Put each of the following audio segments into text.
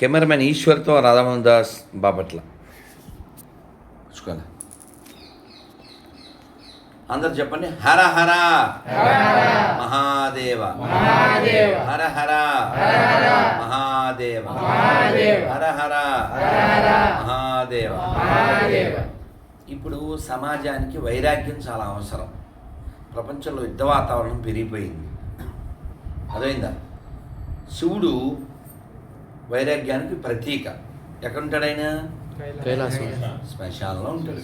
Cameraman ఈశ్వర్తో రాధామోహన్ దాస్ బాపట్ల. చూసుకోండి. అందరు చెప్పండి హర హర. మహాదేవ. హర హర. మహాదేవ. హర హర. మహాదేవ. ఇప్పుడు సమాజానికి వైరాగ్యం చాలా అవసరం. ప్రపంచంలో యుద్ధ వాతావరణం పెరిగిపోయింది. అదైందా శివుడు వైరాగ్యానికి ప్రతీక. ఎక్కడుంటాడు ఆయన కైలాసం. శ్మశానంలో ఉంటాడు.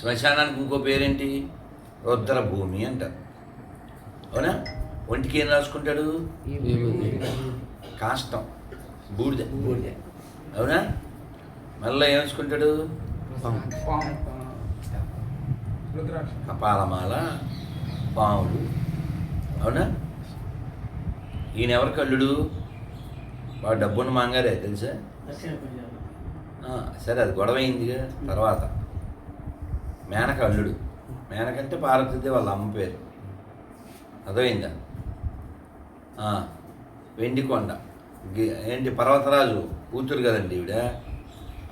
శ్మశానానికి ఇంకో పేరేంటి? రుద్రభూమి అంటారు. అవునా? ఒంటికి ఏం రాసుకుంటాడు? కాష్టం. బూడిద. అవునా? మళ్ళీ ఏం వేసుకుంటాడు కపాలమాల పాములు. అవునా? ఈయన ఎవరికి అల్లుడు వాడు డబ్బును మాంగారే తెలుసా? సరే అది గొడవ అయిందిగా తర్వాత. మేనక అల్లుడు మేనకంటే పార్వతీదేవి వాళ్ళ అమ్మ పేరు. అర్థమైందా? వెండికొండ గి- ఏంటి పర్వతరాజు కూతురు కదండి ఈవిడ?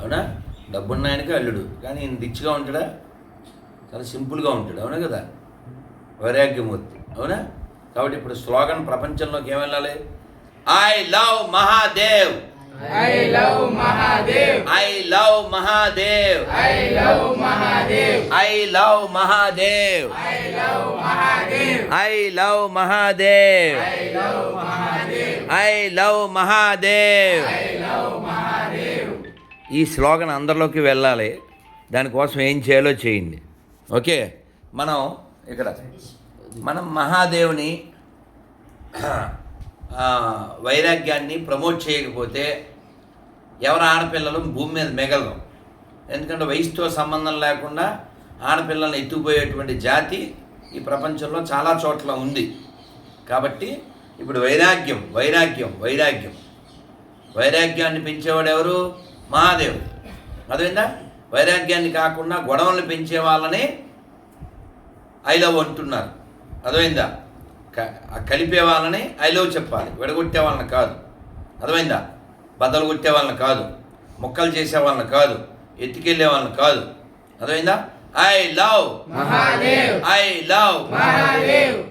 అవునా? డబ్బున్న ఆయనకి అల్లుడు. కానీ ఈయన రిచ్గా ఉంటాడా? చాలా సింపుల్గా ఉంటాడు. అవునా కదా? వైరాగ్యమూర్తి. అవునా? కాబట్టి ఇప్పుడు స్లోగన్ ప్రపంచంలోకి ఏం వెళ్ళాలి? I love Mahadev I love Mahadev. I love Mahadev I love Mahadev. I love Mahadev I love Mahadev. I love Mahadev I love Mahadev. I love Mahadev I love Mahadev. ఈ slogan అందరిలోకి వెళ్ళాలి దానికోసం ఏం చేయాలో చేయండి okay మనం ఇక్కడ మనం మహాదేవుని వైరాగ్యాన్ని ప్రమోట్ చేయకపోతే ఎవరు ఆడపిల్లలు భూమి మీద మిగలరు. ఎందుకంటే వయసుతో సంబంధం లేకుండా ఆడపిల్లల్ని ఎత్తుకుపోయేటువంటి జాతి ఈ ప్రపంచంలో చాలా చోట్ల ఉంది. కాబట్టి ఇప్పుడు వైరాగ్యం వైరాగ్యం వైరాగ్యం. వైరాగ్యాన్ని పెంచేవాడు ఎవరు? మహాదేవుడు. అదేందా వైరాగ్యాన్ని కాకుండా గొడవలను పెంచే వాళ్ళని ఐ లవ్ అంటున్నారు. అర్థమైందా? కలిపే వాళ్ళని ఐ లవ్ చెప్పాలి. విడగొట్టే వాళ్ళని కాదు. అర్థమైందా? బద్దలు కొట్టే వాళ్ళని కాదు. మొక్కలు చేసే వాళ్ళని కాదు. ఎత్తుకెళ్ళే వాళ్ళని కాదు. అర్థమైందా? I love. I love